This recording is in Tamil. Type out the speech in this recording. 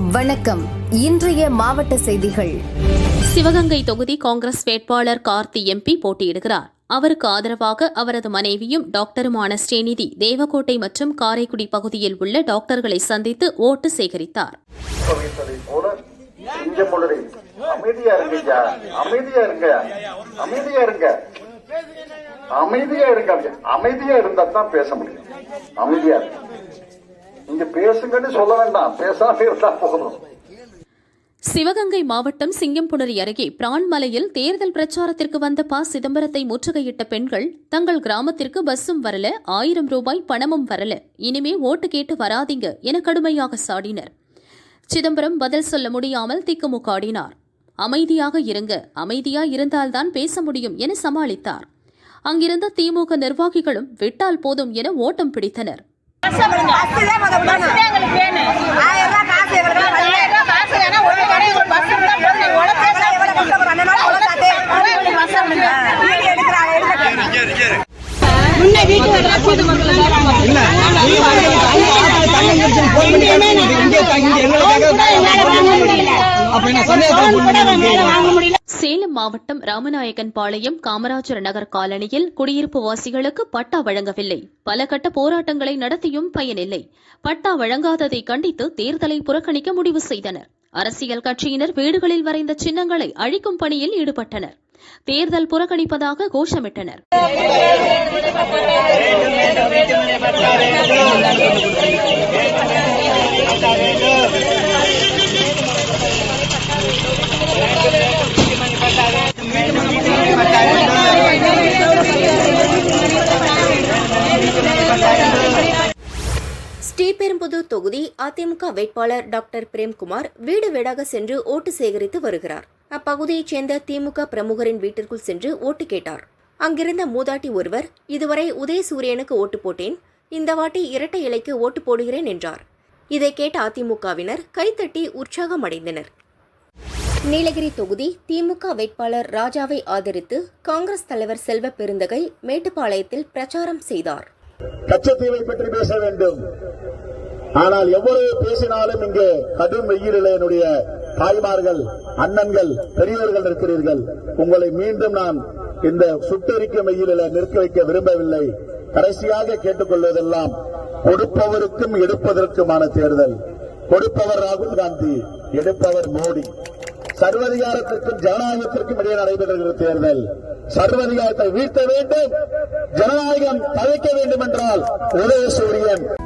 வணக்கம். இன்றைய மாவட்ட செய்திகள். சிவகங்கை தொகுதி காங்கிரஸ் வேட்பாளர் கார்த்தி எம்பி போட்டியிடுகிறார். அவருக்கு ஆதரவாக அவரது மனைவியும் டாக்டருமான ஸ்ரீநிதி தேவக்கோட்டை மற்றும் காரைக்குடி பகுதியில் உள்ள டாக்டர்களை சந்தித்து ஓட்டு சேகரித்தார். அமைதியா இருங்க அமைதியா இருங்க. அமைதியா இருங்க. அமைதியா இருங்க. அமைதியா இருந்தா தான் பேச முடியும். அமைதியா இருங்க. நீங்க பேசுங்கன்னு சொல்ல வேண்டாம். பேசாம இருந்தா போதும். சிவகங்கை மாவட்டம் சிங்கம்புணரி அருகே பிரான்மலையில் தேர்தல் பிரச்சாரத்திற்கு வந்த ப. சிதம்பரத்தை முற்றுகையிட்ட பெண்கள் தங்கள் கிராமத்திற்கு பஸ்ஸும் வரல ஆயிரம் ரூபாய் பணமும் வரல. இனிமே ஓட்டு கேட்டு வராதீங்க என கடுமையாக சாடினர். சிதம்பரம் பதில் சொல்ல முடியாமல் திக்குமுக்காடினார் அமைதியாக இருங்க அமைதியா இருந்தால்தான் பேச முடியும் என சமாளித்தார். அங்கிருந்த திமுக நிர்வாகிகளும் விட்டால் போதும் என ஓட்டம் பிடித்தனர். பஸ்ஸுலே முத விடணும். ஆயிரம் ரூபாய் வரல. அதெல்லாம் எவ்வளவு கஷ்டப்படுறோம். அந்த நாள் எவ்வளவு காசு? சேலம் மாவட்டம் ராமநாயக்கன் பாளையம் காமராஜர் நகர் காலனியில் குடியிருப்பு வாசிகளுக்கு பட்டா வழங்கவில்லை பல கட்ட போராட்டங்களை நடத்தியும் பயனில்லை பட்டா வழங்காததை கண்டித்து தேர்தலை புறக்கணிக்க முடிவு செய்தனர் அரசியல் கட்சியினர் வீடுகளில் வரைந்த சின்னங்களை அழிக்கும் பணியில் ஈடுபட்டனர் தேர்தல் புறக்கணிப்பதாக கோஷமிட்டனர் ஸ்ரீபெரும்புதூர் தொகுதி அதிமுக வேட்பாளர் டாக்டர் பிரேம்குமார் வீடு வீடாக சென்று ஓட்டு சேகரித்து வருகிறார். அப்பகுதியைச் சேர்ந்த திமுக பிரமுகரின் வீட்டிற்குள் சென்று ஓட்டு கேட்டார். அங்கிருந்த மூதாட்டி ஒருவர் இதுவரை உதயசூரியனுக்கு ஓட்டு போட்டேன். இந்த வாட்டி இரட்டை இலைக்கு ஓட்டு போடுகிறேன் என்றார். இதை கேட்ட அதிமுகவினர் கைத்தட்டி உற்சாகம் அடைந்தனர் நீலகிரி தொகுதி திமுக வேட்பாளர் ராஜாவை ஆதரித்து காங்கிரஸ் தலைவர் செல்வ பெருந்தகை மேட்டுப்பாளையத்தில் பிரச்சாரம் செய்தார். கச்சத்தீவை பற்றி பேச வேண்டும். ஆனால் எவ்வளவு பேசினாலும் இங்கு கடும் வெயிலில் என்னுடைய தாய்மார்கள் அண்ணன்கள் பெரியவர்கள் இருக்கிறீர்கள் உங்களை மீண்டும் நான் இந்த சுட்டெரிக்கும் வெயிலில் நிற்க வைக்க விரும்பவில்லை. கடைசியாக கேட்டுக்கொள்வதெல்லாம் கொடுப்பவருக்கும் எடுப்பதற்குமான தேர்தல். கொடுப்பவர் ராகுல் காந்தி எடுப்பவர் மோடி. சர்வதிகாரத்திற்கும் ஜனநாயகத்திற்கும் இடையே நடைபெறுகிற தேர்தல். சர்வதிகாரத்தை வீழ்த்த வேண்டும். ஜனநாயகம் தழைக்க வேண்டும் என்றால் உதயசூரியன்.